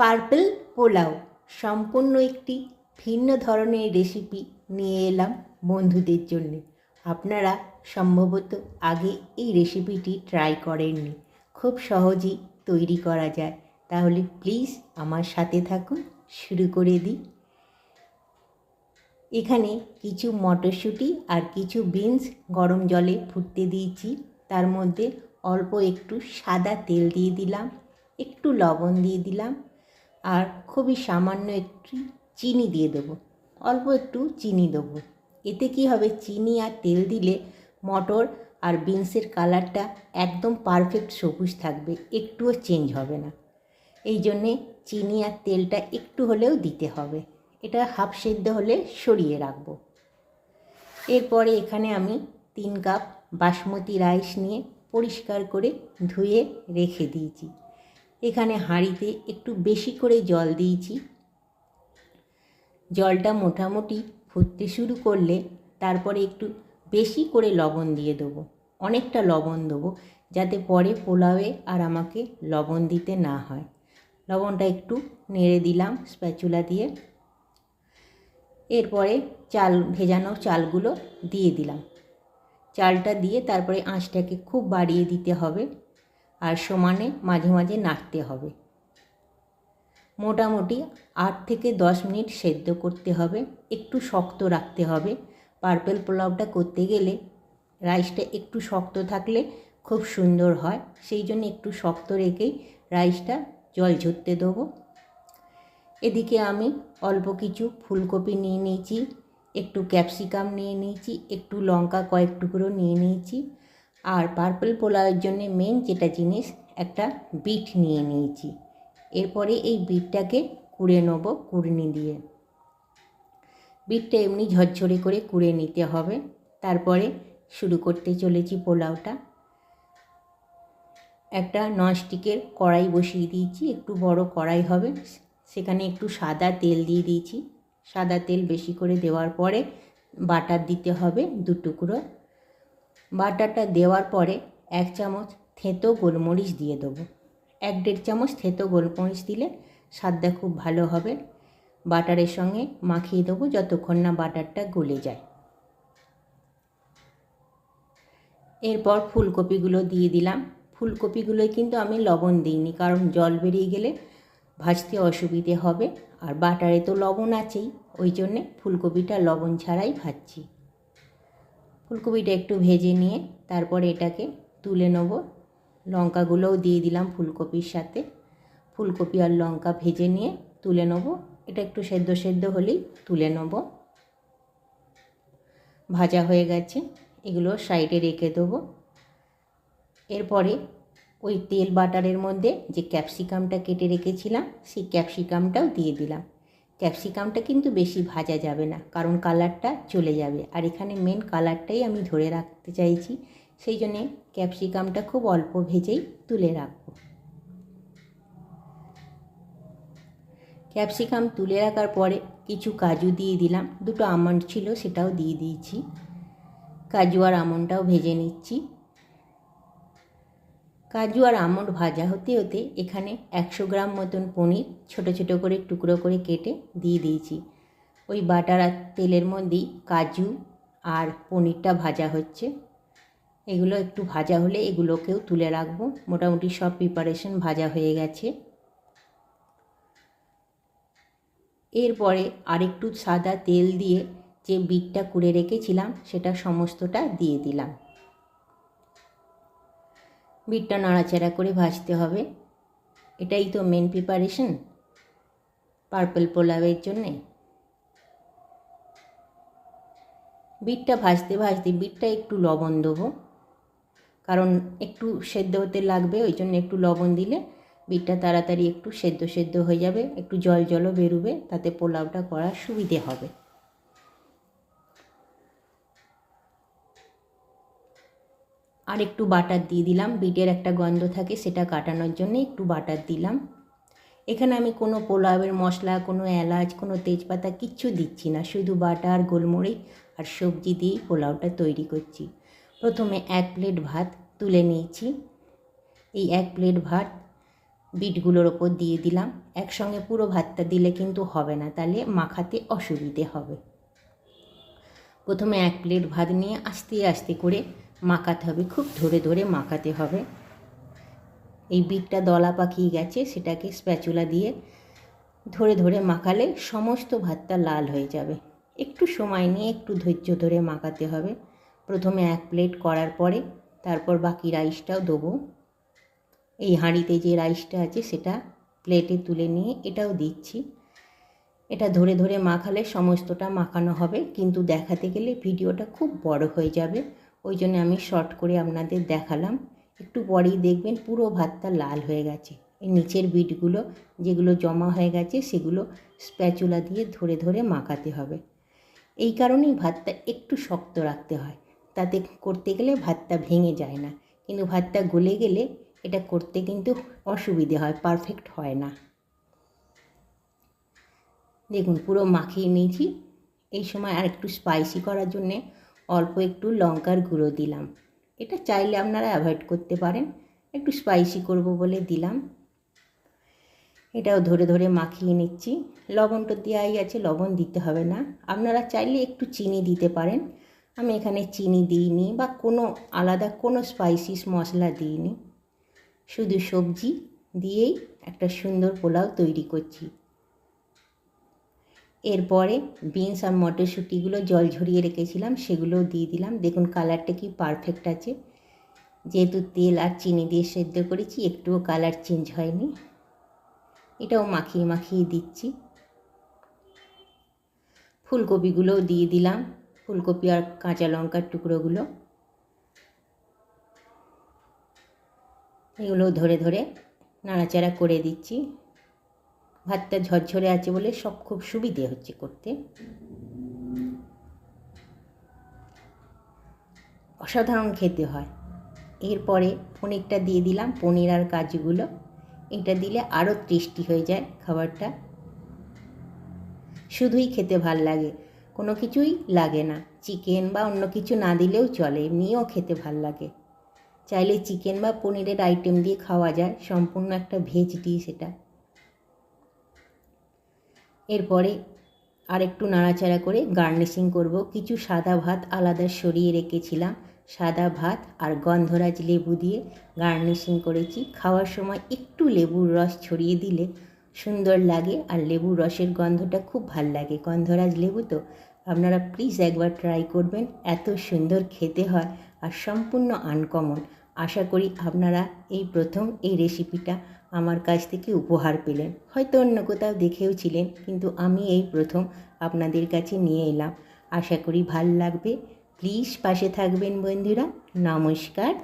Purple pulao সম্পূর্ণ একটি ভিন্ন ধরনের রেসিপি নিয়ে এলাম বন্ধুদের জন্য। আপনারা সম্ভবত আগে এই রেসিপিটি ট্রাই করেননি। খুব সহজেই তৈরি করা যায়। তাহলে প্লিজ আমার সাথে থাকুন, শুরু করে দিই। এখানে কিছু মটরশুঁটি আর কিছু বিনস গরম জলে ফুটতে দিয়েছি। তার মধ্যে অল্প একটু সাদা তেল দিয়ে দিলাম, একটু লবণ দিয়ে দিলাম। আর খুবই সামান্য একটু চিনি দিয়ে দেবো। অল্প একটু চিনি দেবো। এতে কি হবে? চিনি আর তেল দিলে মটর আর বিনসের কালারটা একদম পারফেক্ট সবুজ থাকবে, একটুও চেঞ্জ হবে না। এই জন্যে চিনি আর তেলটা একটু হলেও দিতে হবে। এটা হাফ সেদ্ধ হলে সরিয়ে রাখব। এরপরে এখানে আমি তিন কাপ বাসমতি রাইস নিয়ে পরিষ্কার করে ধুয়ে রেখে দিয়েছি। এখানে হাঁড়িতে একটু বেশি করে জল দিয়েছি। জলটা মোটামুটি ফুটতে শুরু করলে তারপরে একটু বেশি করে লবণ দিয়ে দেবো। অনেকটা লবণ দেবো যাতে পরে পোলাওয়ে আর আমাকে লবণ দিতে না হয়। লবণটা একটু নেড়ে দিলাম স্প্যাচুলা দিয়ে। এরপরে চাল, ভেজানো চালগুলো দিয়ে দিলাম। চালটা দিয়ে তারপরে আঁচটাকে খুব বাড়িয়ে দিতে হবে। আর সমানে মাঝে মাঝে নাড়তে হবে। মোটামুটি আট থেকে দশ মিনিট সেদ্ধ করতে হবে, একটু শক্ত রাখতে হবে। পার্পেল পোলাওটা করতে গেলে রাইসটা একটু শক্ত থাকলে খুব সুন্দর হয়, সেই জন্য একটু শক্ত রেখেই রাইসটা জল ঝরতে দেবো। এদিকে আমি অল্প কিছু ফুলকপি নিয়ে নিয়েছি, একটু ক্যাপসিকাম নিয়ে নিয়েছি, একটু লঙ্কা কয়েক টুকরো নিয়ে নিয়েছি। আর পার্পল পোলাওয়ের জন্য মেন যেটা জিনিস, একটা বিট নিয়ে নিয়েছি। এরপরে এই বিটটাকে কুড়ে নেব কুড়নি দিয়ে। বিটটা এমনি ঝরঝরে করে কুড়ে নিতে হবে। তারপরে শুরু করতে চলেছি পোলাওটা। একটা ননস্টিকের কড়াই বসিয়ে দিয়েছি, একটু বড় কড়াই হবে। সেখানে একটু সাদা তেল দিয়ে দিয়েছি। সাদা তেল বেশি করে দেওয়ার পরে বাটার দিতে হবে দু টুকরো। বাটারটা দেওয়ার পরে এক চামচ থেঁতো গোলমরিচ দিয়ে দেবো। এক দেড় চামচ থেঁতো গোলমরিচ দিলে স্বাদটা খুব ভালো হবে। বাটারের সঙ্গে মাখিয়ে দেবো যতক্ষণ না বাটারটা গলে যায়। এরপর ফুলকপিগুলো দিয়ে দিলাম। ফুলকপিগুলোয় কিন্তু আমি লবণ দিইনি, কারণ জল বেরিয়ে গেলে ভাজতে অসুবিধে হবে। আর বাটারে তো লবণ আছেই, ওই জন্যে ফুলকপিটা লবণ ছাড়াই ভাজছি। ফুলকপিটা একটু ভেজে নিয়ে তারপরে এটাকে তুলে নেব। লঙ্কাগুলোও দিয়ে দিলাম ফুলকপির সাথে। ফুলকপি আর লঙ্কা ভেজে নিয়ে তুলে নেব। এটা একটু সেদ্ধ সেদ্ধ হলেই তুলে নেব। ভাজা হয়ে গেছে। এগুলো সাইডে রেখে দেবো। এরপরে ওই তেল বাটারের মধ্যে যে ক্যাপসিকামটা কেটে রেখেছিলাম, সেই ক্যাপসিকামটাও দিয়ে দিলাম। ক্যাপসিকামটা কিন্তু বেশি ভাজা যাবে না, কারণ কালারটা চলে যাবে। আর এখানে মেন কালারটাই আমি ধরে রাখতে চাইছি, সেই জন্যে ক্যাপসিকামটা খুব অল্প ভেজেই তুলে রাখব। ক্যাপসিকাম তুলে রাখার পরে কিছু কাজু দিয়ে দিলাম, দুটো আমন্ড ছিল সেটাও দিয়ে দিয়েছি। কাজু আর আমন্ডটাও ভেজে নিচ্ছি। কাজু আর আমন্ড ভাজা হতে হতে এখানে একশো গ্রাম মতন পনির ছোট ছোট করে টুকরো করে কেটে দিয়ে দিয়েছি। ওই বাটার আর তেলের মধ্যেই কাজু আর পনিরটা ভাজা হচ্ছে। এগুলো একটু ভাজা হলে এগুলোকেও তুলে রাখব। মোটামুটি সব প্রিপারেশন ভাজা হয়ে গেছে। এরপরে আরেকটু সাদা তেল দিয়ে যে বিটটা কুড়ে রেখেছিলাম সেটা সমস্তটা দিয়ে দিলাম। বিটটা নাড়াচাড়া করে ভাজতে হবে। এটাই তো মেন প্রিপারেশন পার্পল পোলাওয়ের জন্যে। বিটটা ভাজতে ভাজতে বিটটা একটু লবণ দেবো, কারণ একটু সেদ্ধ হতে লাগবে, ওই জন্য একটু লবণ দিলে বিটটা তাড়াতাড়ি একটু সেদ্ধ সেদ্ধ হয়ে যাবে, একটু জল জলও বেরোবে, তাতে পোলাওটা করার সুবিধে হবে। আর একটু বাটার দিয়ে দিলাম। বিটের একটা গন্ধ থাকে, সেটা কাটানোর জন্য একটু বাটার দিলাম। এখানে আমি কোনো পোলাওয়ের মশলা, কোনো এলাচ, কোনো তেজপাতা কিচ্ছু দিচ্ছি না। শুধু বাটার, গোলমরিচ আর সবজি দিয়েই পোলাওটা তৈরি করছি। প্রথমে এক প্লেট ভাত তুলে নিয়েছি। এই এক প্লেট ভাত বিটগুলোর ওপর দিয়ে দিলাম। একসঙ্গে পুরো ভাতটা দিলে কিন্তু হবে না, তাহলে মাখাতে অসুবিধে হবে। প্রথমে এক প্লেট ভাত নিয়ে আস্তে আস্তে করে মাখাতে হবে, খুব ধরে ধরে মাখাতে হবে। এই বিটটা দলা পাকিয়ে গেছে, সেটাকে স্প্যাচুলা দিয়ে ধরে ধরে মাখালে সমস্ত ভাতটা লাল হয়ে যাবে। একটু সময় নিয়ে একটু ধৈর্য ধরে মাখাতে হবে। প্রথমে এক প্লেট করার পরে তারপর বাকি রাইসটাও দেবো। এই হাঁড়িতে যে রাইসটা আছে সেটা প্লেটে তুলে নিয়ে এটাও দিচ্ছি। এটা ধরে ধরে মাখালে সমস্তটা মাখানো হবে, কিন্তু দেখাতে গেলে ভিডিওটা খুব বড় হয়ে যাবে। ওই জন্য আমি শর্ট করে আপনাদের দেখালাম। একটু পরেই দেখবেন পুরো ভাতটা লাল হয়ে গেছে। এই নিচের বিটগুলো যেগুলো জমা হয়ে গেছে, সেগুলো স্প্যাচুলা দিয়ে ধরে ধরে মাখাতে হবে। এই কারণেই ভাতটা একটু শক্ত রাখতে হয়। তাতে করতে গেলে ভাতটা ভেঙে যায় না। কিন্তু ভাতটা গলে গেলে এটা করতে কিন্তু অসুবিধে হয় পারফেক্ট হয় না। দেখুন পুরো মাখিয়ে নিয়েছি। এই সময় আর একটু স্পাইসি করার জন্যে অল্প একটু লঙ্কার গুঁড়ো দিলাম। এটা চাইলে আপনারা অ্যাভয়েড করতে পারেন। একটু স্পাইসি করব বলে দিলাম। এটাও ধরে ধরে মাখিয়ে নিচ্ছি। লবণ তো দেওয়াই আছে, লবণ দিতে হবে না। আপনারা চাইলে একটু চিনি দিতে পারেন। আমি এখানে চিনি দিইনি বা কোনো আলাদা কোনো স্পাইসিস মশলা দিইনি। শুধু সবজি দিয়েই একটা সুন্দর পোলাও তৈরি করছি। এরপরে বিনস আর মটরশুঁটিগুলো জল ঝরিয়ে রেখেছিলাম, সেগুলোও দিয়ে দিলাম। দেখুন কালারটা কি পারফেক্ট আছে। যেহেতু তেল আর চিনি দিয়ে সেদ্ধ করেছি, একটুও কালার চেঞ্জ হয়নি। এটাও মাখিয়ে মাখিয়ে দিচ্ছি। ফুলকপিগুলোও দিয়ে দিলাম। ফুলকপি আর কাঁচা লঙ্কার টুকরোগুলো। এগুলো ধরে ধরে নাড়াচাড়া করে দিচ্ছি। ভাতটা ঝরঝরে আছে বলে সব খুব সুবিধে হচ্ছে করতে। অসাধারণ খেতে হয়। এরপরে পনিরটা দিয়ে দিলাম, পনির আর কাজুগুলো। এটা দিলে আরও টেস্টি হয়ে যায় খাবারটা। শুধুই খেতে ভালো লাগে, কোনো কিছুই লাগে না। চিকেন বা অন্য কিছু না দিলেও চলে, এমনিও খেতে ভালো লাগে। চাইলে চিকেন বা পনিরের আইটেম দিয়ে খাওয়া যায়, সম্পূর্ণ একটা ভেজ ডিশ এটা। এরপরে আর একটু নাড়াচাড়া করে গার্নিশিং করব। কিছু সাদা ভাত আলাদা সরিয়ে রেখেছিলাম। সাদা ভাত আর গন্ধরাজ লেবু দিয়ে গার্নিশিং করেছি। খাওয়ার সময় একটু লেবুর রস ছড়িয়ে দিলে সুন্দর লাগে আর লেবুর রসের গন্ধটা খুব ভালো লাগে। গন্ধরাজ লেবু তো আপনারা প্লিজ একবার ট্রাই করবেন। এত সুন্দর খেতে হয় আর সম্পূর্ণ আনকমন আশা করি আপনারা এই প্রথম এই রেসিপিটা আমার কাছ থেকে উপহার পেলেন। হয়তো অন্য কোথাও দেখেও ছিলেন, কিন্তু আমি এই প্রথম আপনাদের কাছে নিয়ে এলাম। আশা করি ভালো লাগবে। প্লিজ পাশে থাকবেন বন্ধুরা। নমস্কার।